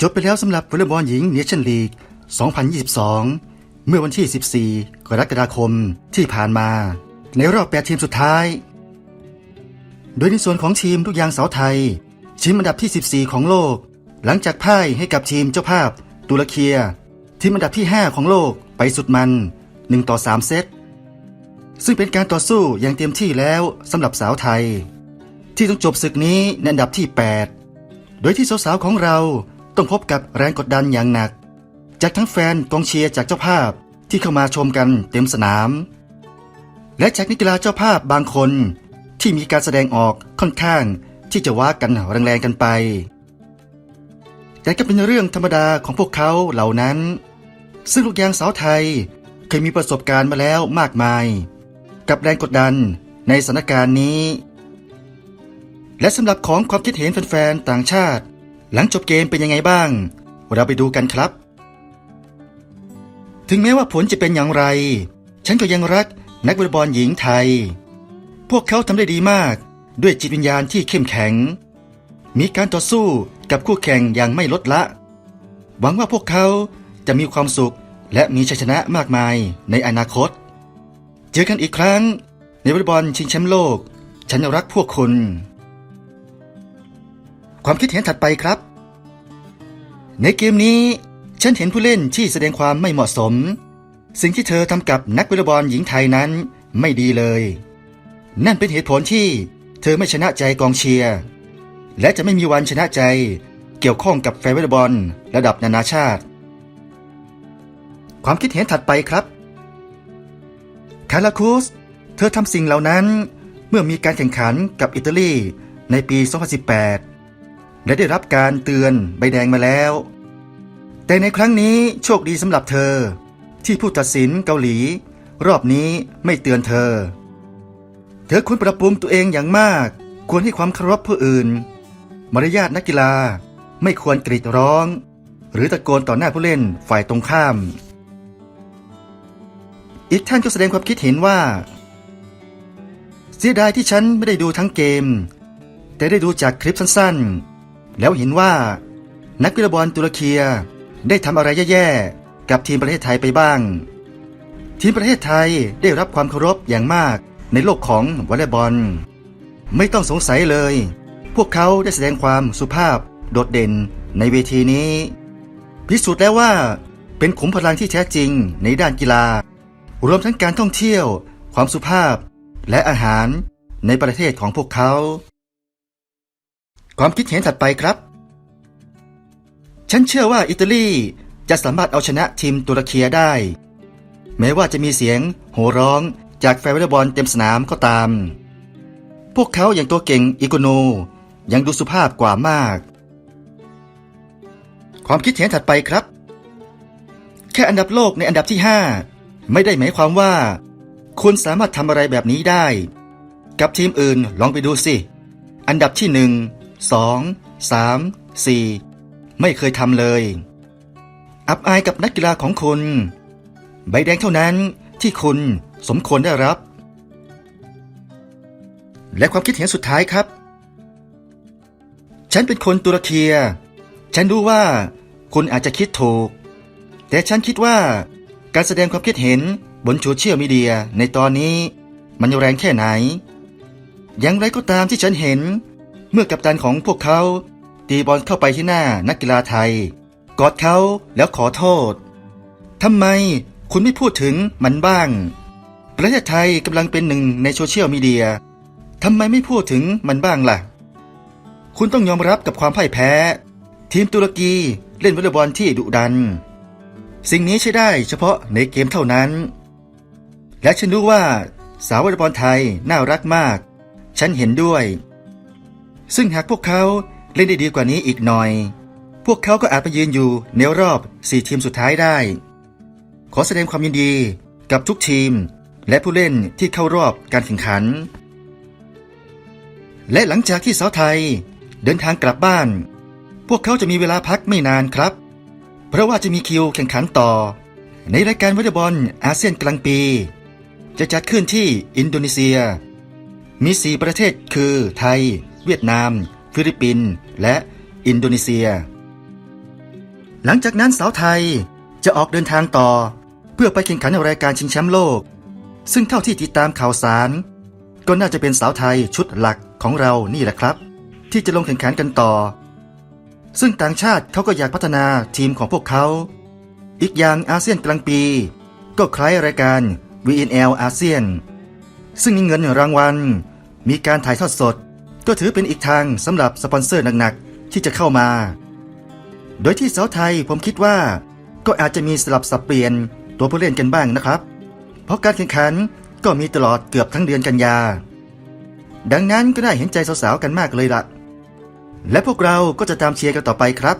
จบไปแล้วสำหรับวอลเลย์บอลหญิงเนชั่นลีก 2022 เมื่อวันที่ 14 กรกฎาคมที่ผ่านมา ในรอบ 8 ทีมสุดท้าย โดยในส่วนของทีมลูกยางสาวไทย ชิงอันดับที่ 14 ของโลก หลังจากพ่ายให้กับทีมเจ้าภาพตุรเคีย ทีมอันดับที่ 5 ของโลกไปสุดมัน 1 ต่อ 3 เซต ซึ่งเป็นการต่อสู้อย่างเต็มที่แล้วสำหรับสาวไทย ที่ต้องจบศึกนี้ในอันดับที่ 8 โดยที่สาวๆของเรา ต้องพบกับแรงกดดันอย่างหนัก จากทั้งแฟนกองเชียร์จากเจ้าภาพที่เข้ามาชมกันเต็มสนาม และจากนักกีฬาเจ้าภาพบางคนที่มีการแสดงออกค่อนข้างที่จะว่ากันแรงๆกันไป แต่ก็เป็นเรื่องธรรมดาของพวกเขาเหล่านั้น ซึ่งลูกยางสาวไทยเคยมีประสบการณ์มาแล้วมากมาย กับแรงกดดันในสถานการณ์นี้ และสำหรับของความคิดเห็นแฟนๆต่างชาติ หลังจบเกมเป็นยังไงบ้าง เราไปดูกันครับ ถึงแม้ว่าผลจะเป็นอย่างไร ฉันก็ยังรักนักวอลเลย์บอลหญิงไทย พวกเขาทำได้ดีมากด้วยจิตวิญญาณที่เข้มแข็ง มีการต่อสู้กับคู่แข่งอย่างไม่ลดละ หวังว่าพวกเขาจะมีความสุขและมีชัยชนะมากมายในอนาคต เจอกันอีกครั้ง ในวอลเลย์บอลชิงแชมป์โลก ฉันรักพวกคุณ ความคิดเห็นถัดไปครับ ในเกมนี้ ฉันเห็นผู้เล่นที่แสดงความไม่เหมาะสม สิ่งที่เธอทำกับนักวอลเลย์บอลหญิงไทยนั้นไม่ดีเลย นั่นเป็นเหตุผลที่เธอไม่ชนะใจกองเชียร์ และจะไม่มีวันชนะใจเกี่ยวข้องกับแฟนวอลเลย์บอลระดับนานาชาติ ความคิดเห็นถัดไปครับคาราคูสเธอทำสิ่งเหล่านั้นเมื่อมีการแข่งขันกับอิตาลีในปี 2018 และได้รับการเตือนใบแดงมาแล้ว แต่ในครั้งนี้โชคดีสำหรับเธอ ที่ผู้ตัดสินเกาหลี รอบนี้ไม่เตือนเธอ เธอควรปรับปรุงตัวเองอย่างมาก ควรให้ความเคารพผู้อื่น มารยาทนักกีฬาไม่ควรกรีดร้อง หรือตะโกนต่อหน้าผู้เล่นฝ่ายตรงข้าม อีกท่านก็แสดงความคิดเห็นว่า เสียดายที่ฉันไม่ได้ดูทั้งเกม แต่ได้ดูจากคลิปสั้นๆ แล้วเห็นว่า นักกีฬาบอลตุรเคียได้ทำอะไรแย่ๆ กับทีมประเทศไทยไปบ้าง ทีมประเทศไทยได้รับความเคารพอย่างมากในโลกของวอลเลย์บอล ไม่ต้องสงสัยเลย พวกเขาได้แสดงความสุภาพโดดเด่นในเวทีนี้ พิสูจน์แล้วว่าเป็นขุมพลังที่แท้จริงในด้านกีฬา รวมทั้งการท่องเที่ยว ความสุภาพ และอาหารในประเทศของพวกเขา ความคิดเห็นถัดไปครับ ฉันเชื่อว่าอิตาลีจะสามารถเอาชนะทีมตุรเคียได้ แม้ว่าจะมีเสียงโห่ร้องจากแฟนวอลเลย์บอลเต็มสนามก็ตาม พวกเขาอย่างตัวเก่งอิโกโนยังดูสุภาพกว่ามาก ความคิดเห็นถัดไปครับ แค่อันดับโลกในอันดับที่ 5 ไม่ได้หมายความว่า คุณสามารถทำอะไรแบบนี้ได้ กับทีมอื่นลองไปดูสิ อันดับที่หนึ่ง สองสามสี่ไม่เคยทำเลย อับอายกับนักกีฬาของคุณ ใบแดงเท่านั้นที่คุณสมควรได้รับ และความคิดเห็นสุดท้ายครับ ฉันเป็นคนตุรเคีย ฉันรู้ว่าคุณอาจจะคิดถูก แต่ฉันคิดว่าการแสดงความคิดเห็นบนโซเชียลมีเดียในตอนนี้ มันแรงแค่ไหน อย่างไรก็ตามที่ฉันเห็น เมื่อกัปตันของพวกเขา ตีบอลเข้าไปที่หน้านักกีฬาไทย กอดเขาแล้วขอโทษทำไมคุณไม่พูดถึงมันบ้าง ประเทศไทยกำลังเป็นหนึ่งในโซเชียลมีเดียทำไมไม่พูดถึงมันบ้างล่ะ คุณต้องยอมรับกับความพ่ายแพ้ ทีมตุรกีเล่นวอลเลย์บอลที่ดุดัน สิ่งนี้ใช้ได้เฉพาะในเกมเท่านั้น และฉันรู้ว่าสาววอลเลย์บอลไทยน่ารักมาก ฉันเห็นด้วย ซึ่งหากพวกเขาเล่นได้ดีกว่านี้อีกหน่อย พวกเขาก็อาจไปยืนอยู่ในรอบสี่ทีมสุดท้ายได้ ขอแสดงความยินดีกับทุกทีม และผู้เล่นที่เข้ารอบการแข่งขัน และหลังจากที่สาวไทยเดินทางกลับบ้าน พวกเขาจะมีเวลาพักไม่นานครับ เพราะว่าจะมีคิวแข่งขันต่อ ในรายการวอลเลย์บอลอาเซียนกลางปี จะจัดขึ้นที่อินโดนีเซีย มีสี่ประเทศคือไทย เวียดนาม ฟิลิปปินส์และอินโดนีเซีย หลังจากนั้นสาวไทยจะออกเดินทางต่อ เพื่อไปแข่งขันในรายการชิงแชมป์โลก ซึ่งเท่าที่ติดตามข่าวสาร ก็น่าจะเป็นสาวไทยชุดหลักของเรานี่แหละครับ ที่จะลงแข่งขันกันต่อ ซึ่งต่างชาติเขาก็อยากพัฒนาทีมของพวกเขา อีกอย่างอาเซียนกลางปี ก็คล้ายรายการ VNL อาเซียนซึ่งมีเงินรางวัล มีการถ่ายทอดสด ก็ถือเป็นอีกทางสำหรับสปอนเซอร์หนักๆ ที่จะเข้ามา โดยที่สาวไทยผมคิดว่า ก็อาจจะมีสลับสับเปลี่ยนตัวผู้เล่นกันบ้างนะครับ เพราะการแข่งขันก็มีตลอดเกือบทั้งเดือนกันยา ดังนั้นก็ได้เห็นใจสาวๆกันมากเลยล่ะ และพวกเราก็จะตามเชียร์กันต่อไปครับ